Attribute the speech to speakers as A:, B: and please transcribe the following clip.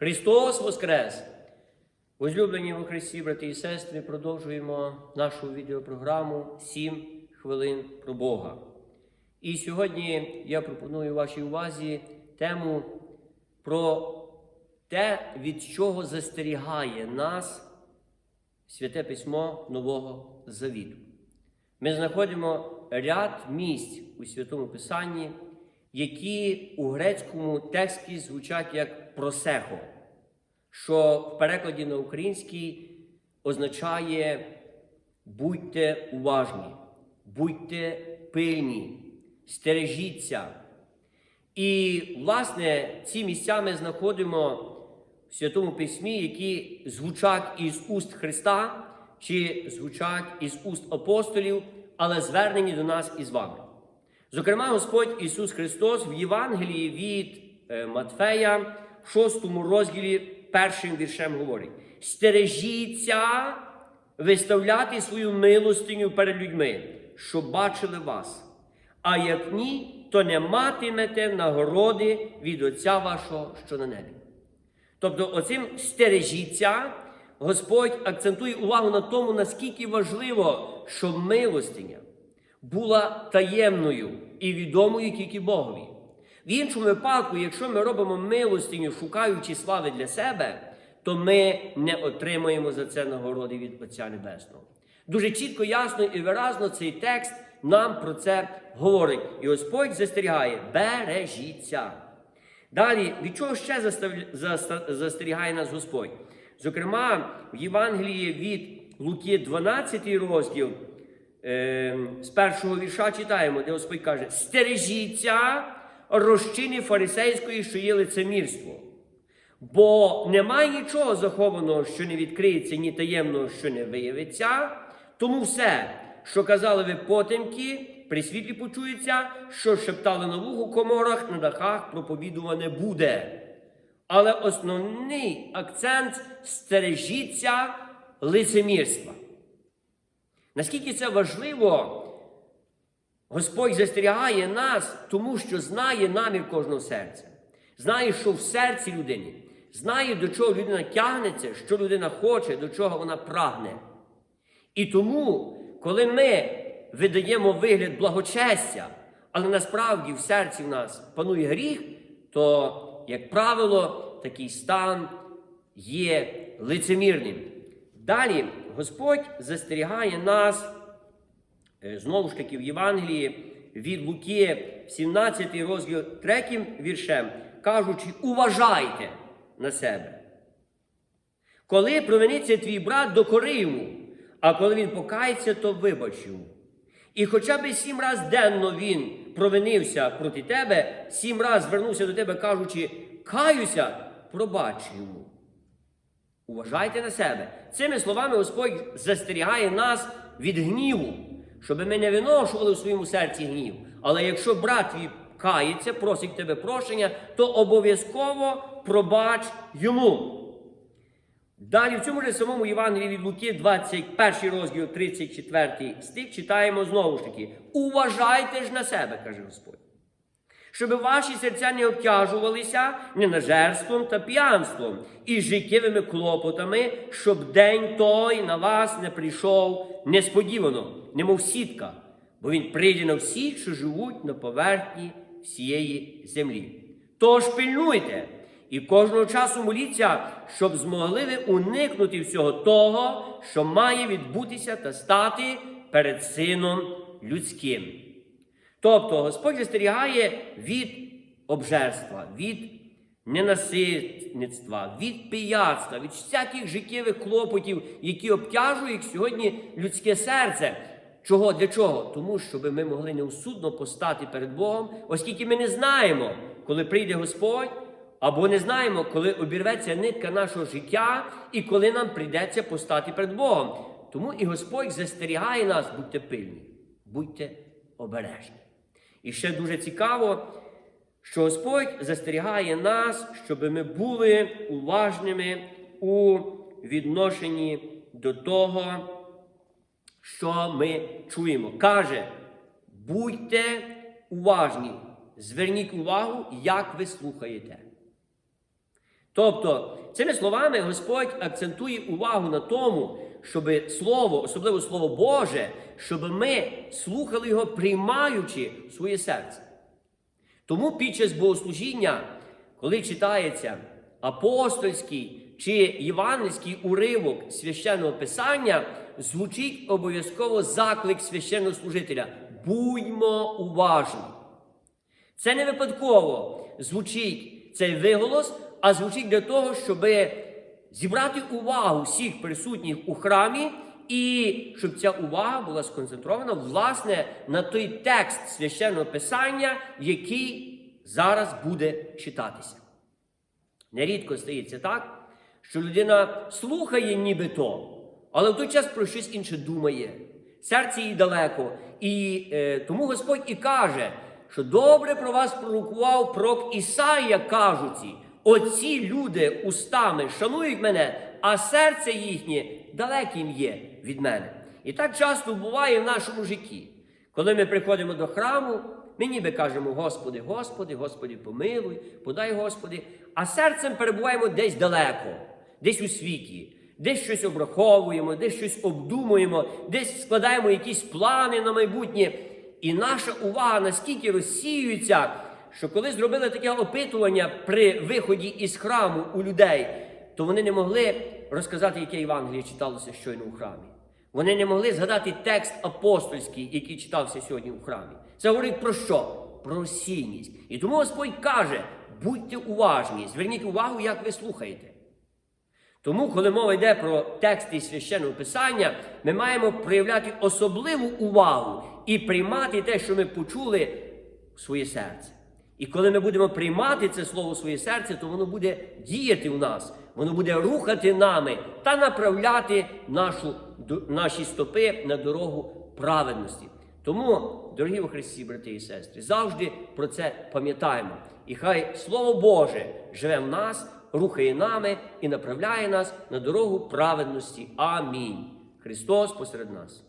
A: Христос Воскрес! Возлюблені у Христі, брати і сестри, продовжуємо нашу відеопрограму «7 хвилин про Бога. І сьогодні я пропоную вашій увазі тему про те, від чого застерігає нас Святе Письмо Нового Завіту. Ми знаходимо ряд місць у Святому Писанні, які у грецькому тексті звучать як просехо, що в перекладі на український означає будьте уважні, будьте пильні, стережіться. І, власне, ці місця ми знаходимо в Святому Письмі, які звучать із уст Христа чи звучать із уст апостолів, але звернені до нас із вами. Зокрема, Господь Ісус Христос в Євангелії від е, Матфея, в 6 розділі, першим віршем говорить: Стережіться виставляти свою милостиню перед людьми, щоб бачили вас. А як ні, то не матимете нагороди від Отця вашого, що на небі. Тобто, оцим стережіться, Господь акцентує увагу на тому, наскільки важливо, щоб милостиня була таємною і відомою тільки Богові. В іншому випадку, якщо ми робимо милостиню, шукаючи слави для себе, то ми не отримаємо за це нагороди від Отця Небесного. Дуже чітко, ясно і виразно цей текст нам про це говорить. І Господь застерігає: бережіться. Далі, від чого ще застерігає нас Господь? Зокрема, в Євангелії від Луки 12 розділ, з першого вірша читаємо, де Господь каже: Стережіться розчини фарисейської, що є лицемірство. Бо немає нічого захованого, що не відкриється, ні таємного, що не виявиться. Тому все, що казали ви потемки, при світлі почується, що шептали на вуху коморах, на дахах проповідуване буде. Але основний акцент стережіться лицемірства. Наскільки це важливо, Господь застерігає нас, тому що знає намір кожного серця. Знає, що в серці людини, знає, до чого людина тягнеться, що людина хоче, до чого вона прагне. І тому, коли ми видаємо вигляд благочестя, але насправді в серці в нас панує гріх, то, як правило, такий стан є лицемірним. Далі Господь застерігає нас Е, Знову ж таки, в Євангелії від Луки, 17 розділ 3 віршем, кажучи, уважайте на себе. Коли провиниться твій брат, докори йому, а коли він покається, то вибач йому. І хоча б сім раз денно він провинився проти тебе, сім раз звернувся до тебе, кажучи, каюся, пробач йому. Уважайте на себе. Цими словами Господь застерігає нас від гніву, щоб ми не виношували в своєму серці гнів. Але якщо брат твій кається, просить тебе прощення, то обов'язково пробач йому. Далі в цьому ж самому Євангелії від Луки, 21 розділ, 34 стих, читаємо знову ж таки: Уважайте ж на себе, каже Господь щоб ваші серця не обтяжувалися ненажерством та п'янством і життєвими клопотами, щоб день той на вас не прийшов несподівано, немов сітка, бо він прийде на всіх, що живуть на поверхні всієї землі. Тож пильнуйте і кожного часу моліться, щоб змогли ви уникнути всього того, що має відбутися та стати перед Сином людським. Тобто Господь застерігає від обжерства, від ненасильництва, від пияцтва, від всяких життєвих клопотів, які обтяжують сьогодні людське серце. Чого? Для чого? Тому, щоб ми могли неусудно постати перед Богом, оскільки ми не знаємо, коли прийде Господь, або не знаємо, коли обірветься нитка нашого життя і коли нам прийдеться постати перед Богом. Тому і Господь застерігає нас, будьте пильні, будьте обережні. І ще дуже цікаво, що Господь застерігає нас, щоб ми були уважними у відношенні до того, що ми чуємо. Каже, будьте уважні, зверніть увагу, як ви слухаєте. Тобто, цими словами Господь акцентує увагу на тому, щоб слово, особливо слово Боже, щоб ми слухали його, приймаючи своє серце. Тому під час богослужіння, коли читається апостольський чи євангельський уривок священного писання, звучить обов'язково заклик священнослужителя. Будьмо уважні. Це не випадково звучить цей виголос, а звучить для того, щоб зібрати увагу всіх присутніх у храмі, і щоб ця увага була сконцентрована власне на той текст священного писання, який зараз буде читатися. Нерідко стається так, що людина слухає нібито, але в той час про щось інше думає. Серце їй далеко. І е, тому Господь і каже, що добре про вас пророкував пророк Ісаїя, кажучи, оці люди устами шанують мене, а серце їхнє далеким є від мене. І так часто буває в нашому житті. Коли ми приходимо до храму, ми ніби кажемо Господи, Господи, Господи, помилуй, подай Господи, а серцем перебуваємо десь далеко, десь у світі, десь щось обраховуємо, десь щось обдумуємо, десь складаємо якісь плани на майбутнє. І наша увага наскільки розсіюється, що коли зробили таке опитування при виході із храму у людей, то вони не могли розказати, яке Євангеліє читалося щойно у храмі. Вони не могли згадати текст апостольський, який читався сьогодні у храмі. Це говорить про що? Про розсійність. І тому Господь каже: будьте уважні, зверніть увагу, як ви слухаєте. Тому, коли мова йде про тексти священного писання, ми маємо проявляти особливу увагу і приймати те, що ми почули в своє серце. І коли ми будемо приймати це слово в своє серце, то воно буде діяти у нас, воно буде рухати нами та направляти нашу, наші стопи на дорогу праведності. Тому, дорогі у Христі, брати і сестри, завжди про це пам'ятаємо. І хай Слово Боже живе в нас, рухає нами і направляє нас на дорогу праведності. Амінь. Христос посеред нас.